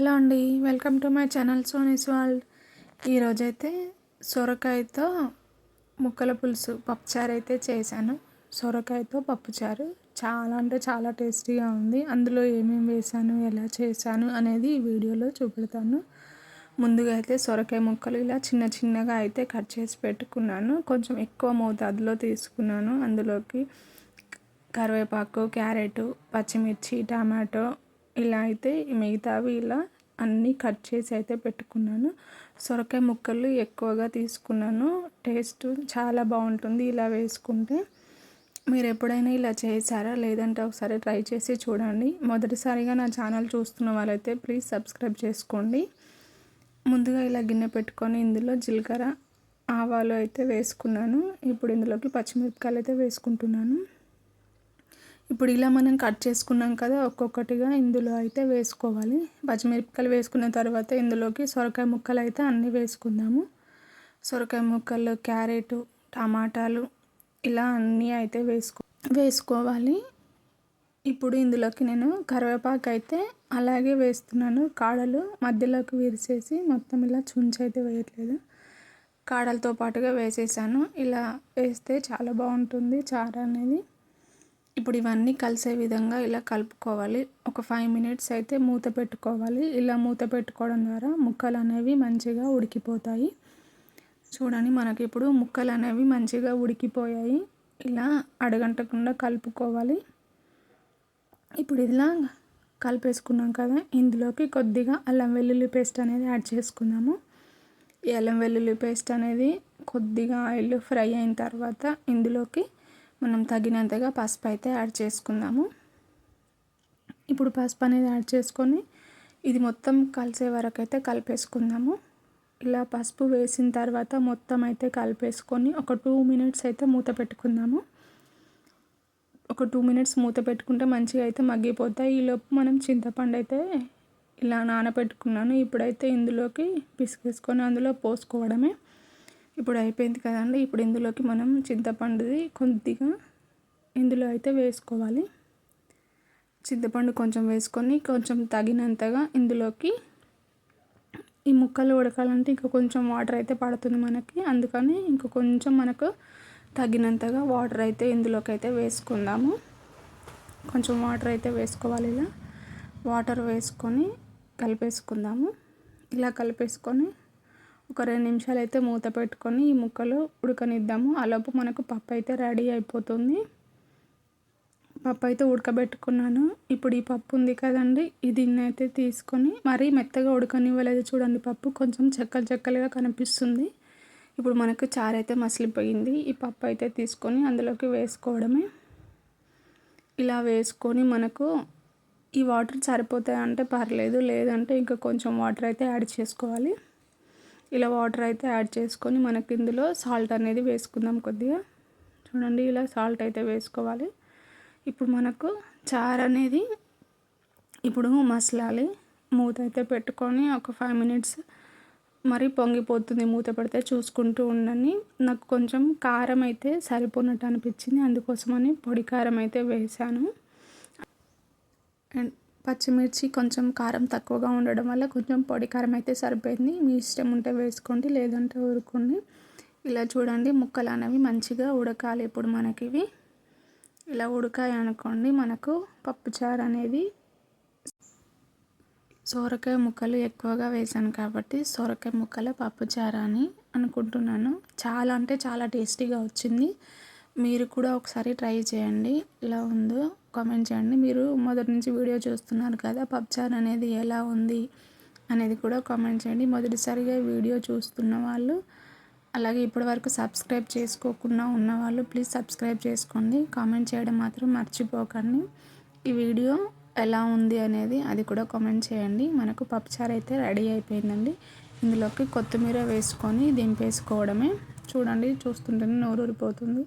Hello అండి welcome to my channel Soni's world ఈరోజైతే సొరకాయతో ముక్కల పులుసు పప్పుచారు అయితే చేశాను. సొరకాయతో పప్పుచారు చాలా అంటే చాలా టేస్టీగా ఉంది. అందులో ఏమేమి వేసాను ఎలా చేశాను అనేది ఈ వీడియోలో చూపెడతాను. ముందుగా అయితే సొరకాయ ముక్కలు ఇలా చిన్న చిన్నగా అయితే కట్ చేసి పెట్టుకున్నాను. కొంచెం ఎక్కువ మోతాదులో తీసుకున్నాను. అందులోకి కరివేపాకు క్యారెట్ పచ్చిమిర్చి టమాటో ఇలా అయితే మిగతావి ఇలా అన్నీ కట్ చేసి అయితే పెట్టుకున్నాను. సొరకాయ ముక్కలు ఎక్కువగా తీసుకున్నాను. టేస్ట్ చాలా బాగుంటుంది ఇలా వేసుకుంటే. మీరు ఎప్పుడైనా ఇలా చేశారా? లేదంటే ఒకసారి ట్రై చేసి చూడండి. మొదటిసారిగా నా ఛానల్ చూస్తున్న వాళ్ళైతే ప్లీజ్ సబ్స్క్రైబ్ చేసుకోండి. ముందుగా ఇలా గిన్నె పెట్టుకొని ఇందులో జీలకర్ర ఆవాలు అయితే వేసుకున్నాను. ఇప్పుడు ఇందులోకి పచ్చిమిరపకాయలు అయితే వేసుకుంటున్నాను. ఇప్పుడు ఇలా మనం కట్ చేసుకున్నాం కదా ఒక్కొక్కటిగా ఇందులో అయితే వేసుకోవాలి. పచ్చిమిరపకాయలు వేసుకున్న తర్వాత ఇందులోకి సొరకాయ ముక్కలు అయితే అన్నీ వేసుకుందాము. సొరకాయ ముక్కలు క్యారెట్ టమాటాలు ఇలా అన్నీ అయితే వేసుకో వేసుకోవాలి. ఇప్పుడు ఇందులోకి నేను కరివేపాకు అయితే అలాగే వేస్తున్నాను. కాడలు మధ్యలోకి విరిసేసి మొత్తం ఇలా చుంచి అయితే వేయట్లేదు. కాడలతో పాటుగా వేసేసాను. ఇలా వేస్తే చాలా బాగుంటుంది చారు అనేది. ఇప్పుడు ఇవన్నీ కలిసే విధంగా ఇలా కలుపుకోవాలి. ఒక ఫైవ్ మినిట్స్ అయితే మూత పెట్టుకోవాలి. ఇలా మూత పెట్టుకోవడం ద్వారా ముక్కలు అనేవి మంచిగా ఉడికిపోతాయి. చూడండి మనకి ఇప్పుడు ముక్కలు అనేవి మంచిగా ఉడికిపోయాయి. ఇలా అడగంటకుండా కలుపుకోవాలి. ఇప్పుడు ఇలా కలిపేసుకున్నాం కదా ఇందులోకి కొద్దిగా అల్లం వెల్లుల్లి పేస్ట్ అనేది యాడ్ చేసుకుందాము. ఈ అల్లం వెల్లుల్లి పేస్ట్ అనేది కొద్దిగా ఆయిల్ ఫ్రై అయిన తర్వాత ఇందులోకి మనం తగినంతగా పసుపు అయితే యాడ్ చేసుకుందాము. ఇప్పుడు పసుపు అనేది యాడ్ చేసుకొని ఇది మొత్తం కలిసే వరకు అయితే కలిపేసుకుందాము. ఇలా పసుపు వేసిన తర్వాత మొత్తం అయితే కలిపేసుకొని ఒక టూ మినిట్స్ అయితే మూత పెట్టుకుందాము. ఒక టూ మినిట్స్ మూత పెట్టుకుంటే మంచిగా అయితే మగ్గిపోతాయి. ఈలోపు మనం చింతపండు అయితే ఇలా నానబెట్టుకున్నాను. ఇప్పుడైతే ఇందులోకి పిసికేసుకొని అందులో పోసుకోవడమే. ఇప్పుడు అయిపోయింది కదండి. ఇప్పుడు ఇందులోకి మనం చింతపండుది కొద్దిగా ఇందులో అయితే వేసుకోవాలి. చింతపండు కొంచెం వేసుకొని కొంచెం తగినంతగా ఇందులోకి ఈ ముక్కలు ఉడకాలంటే ఇంకా కొంచెం వాటర్ అయితే పడుతుంది మనకి. అందుకని ఇంకా కొంచెం మనకు తగినంతగా వాటర్ అయితే ఇందులోకి అయితే వేసుకుందాము. కొంచెం వాటర్ అయితే వేసుకోవాలి ఇలా. వాటర్ వేసుకొని కలిపేసుకుందాము. ఇలా కలిపేసుకొని ఒక రెండు నిమిషాలు అయితే మూత పెట్టుకొని ఈ ముక్కలు ఉడకనిద్దాము. ఆలోపు మనకు పప్పు అయితే రెడీ అయిపోతుంది. పప్పు అయితే ఉడకబెట్టుకున్నాను. ఇప్పుడు ఈ పప్పు ఉంది కదండి ఇది అయితే తీసుకొని మరీ మెత్తగా ఉడకనివ్వలేదు చూడండి పప్పు కొంచెం చెక్కలు చెక్కలుగా కనిపిస్తుంది. ఇప్పుడు మనకు చారు అయితే మసిలిపోయింది. ఈ పప్పు అయితే తీసుకొని అందులోకి వేసుకోవడమే. ఇలా వేసుకొని మనకు ఈ వాటర్ సరిపోతాయంటే పర్లేదు లేదంటే ఇంకా కొంచెం వాటర్ అయితే యాడ్ చేసుకోవాలి. ఇలా వాటర్ అయితే యాడ్ చేసుకొని మనకి ఇందులో సాల్ట్ అనేది వేసుకుందాం కొద్దిగా. చూడండి ఇలా సాల్ట్ అయితే వేసుకోవాలి. ఇప్పుడు మనకు చారు అనేది ఇప్పుడు మసలాలి. మూత అయితే పెట్టుకొని ఒక ఫైవ్ మినిట్స్ మరి పొంగిపోతుంది మూత పెడితే చూసుకుంటూ ఉండండి. నాకు కొంచెం కారం అయితే సరిపోనట్టు అనిపించింది అందుకోసమని పొడి కారం అయితే వేసాను అండ్ పచ్చిమిర్చి కొంచెం కారం తక్కువగా ఉండడం వల్ల కొంచెం పొడి కారం అయితే సరిపోయింది. మీ ఇష్టం ఉంటే వేసుకోండి లేదంటే ఊరుకోండి. ఇలా చూడండి ముక్కలు అనేవి మంచిగా ఉడకాలి. ఇప్పుడు మనకి ఇవి ఇలా ఉడకాయి అనుకోండి మనకు పప్పుచారు అనేది సోరకాయ ముక్కలు ఎక్కువగా వేసాను కాబట్టి సోరకాయ ముక్కల పప్పుచారు అని అనుకుంటున్నాను. చాలా అంటే చాలా టేస్టీగా వచ్చింది. మీరు కూడా ఒకసారి ట్రై చేయండి. ఎలా ఉందో. కామెంట్ చేయండి. మీరు మొదటి నుంచి వీడియో చూస్తున్నారు కదా పబ్చార్ అనేది ఎలా ఉంది అనేది కూడా కామెంట్ చేయండి. మొదటిసారిగా వీడియో చూస్తున్న వాళ్ళు అలాగే ఇప్పటివరకు సబ్స్క్రైబ్ చేసుకోకుండా ఉన్నవాళ్ళు ప్లీజ్ సబ్స్క్రైబ్ చేసుకోండి. కామెంట్ చేయడం మాత్రం మర్చిపోకండి. ఈ వీడియో ఎలా ఉంది అనేది అది కూడా కామెంట్ చేయండి. మనకు పప్పుచారు అయితే రెడీ అయిపోయిందండి. ఇందులోకి కొత్తిమీర వేసుకొని దింపేసుకోవడమే. చూడండి చూస్తుంటేనే నోరూరిపోతుంది.